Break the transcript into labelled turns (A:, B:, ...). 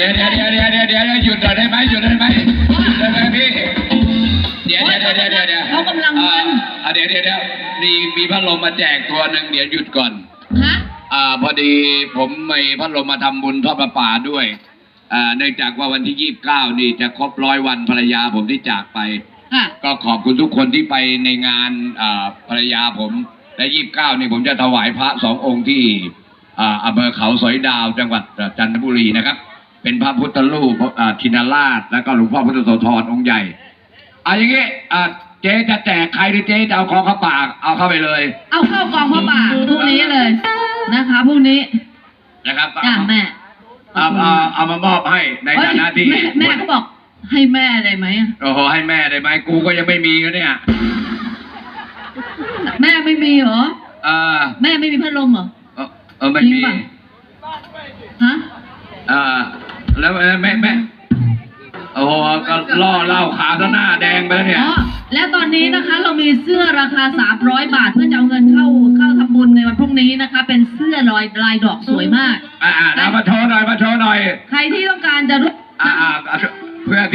A: เดี๋ยวเดี๋ยวเด
B: ี๋ยวเดี๋ยวเดี๋ยวหยุดก่อนได้ไหมหยุดได้ไหมหยุดได้ไหมพี่เดี๋ยวเดี๋ยวเดี๋ยวเดี๋ยวเดี๋ยวเ
A: ขากำลังมัน
B: อ่าเดี๋ยวเดี๋ยวเดี๋ยวมีมีพัดลมมาแจกตัวหนึ่งเดี๋ยวหยุดก่อน
A: ฮะ
B: อ่าพอดีผมมีพัดลมมาทำบุญทอดประปาด้วยอ่าเนื่องจากว่าวันที่ยี่สิบเก้านี่จะครบร้อยวันภรรยาผมที่จากไปก็ขอบคุณทุกคนที่ไปในงานอ่าภรรยาผมและยี่สิบเก้านี่ผมจะถวายพระสององค์ที่อ่าอำเภอเขาสอยดาวจังหวัดจันทบุรีนะครับ เป็นพระพุทธรูปอ่าทินาราช แล้วก็หลวงพ่อพุทธโสธรองค์ใหญ่เอาอย่างงี้อ่าเจ๊จะแจกใครหรือเจ๊จะเอาของเข้าปากเอาเข้าไปเลย
A: เอาเข้ากองพ่อป่าพรุ่งนี้เลยนะคะพรุ่งนี้
B: นะครับจ้าแ
A: ม่เอาเอา
B: เอามามอบให้ในฐานะที่เอ้ยแม่แม่เข
A: าบอกให้แม่ได้ไหมอะ
B: โอ้โหให้แม่ได้ไหมกูก็ยังไม่มีก็เนี่ย
A: แม่ไม่มีเหรอ
B: เออ
A: แม่ไม่มีพัดลมเหรอ
B: เออเออไม่จริมีงป่ะ
A: ฮะ
B: เออ แล้วแม่แม่แม่โอ้โหก็ล่อเหล่าขาซะหน้าแดงไปแล้วเนี่ย อ๋อ
A: และตอนนี้นะคะเรามีเสื้อราคา 300 บาทเพื่อจะเอาเงินเข้าเข้าทำบุญในวันพรุ่งนี้นะคะ เป็นเสื้อลอยลายดอกสวยมาก
B: อ่าอ่าเอามาโชว์หน่อยมาโชว์หน่อย
A: ใครที่ต้องการจะรู้อ่าอ่
B: าเพื่อที่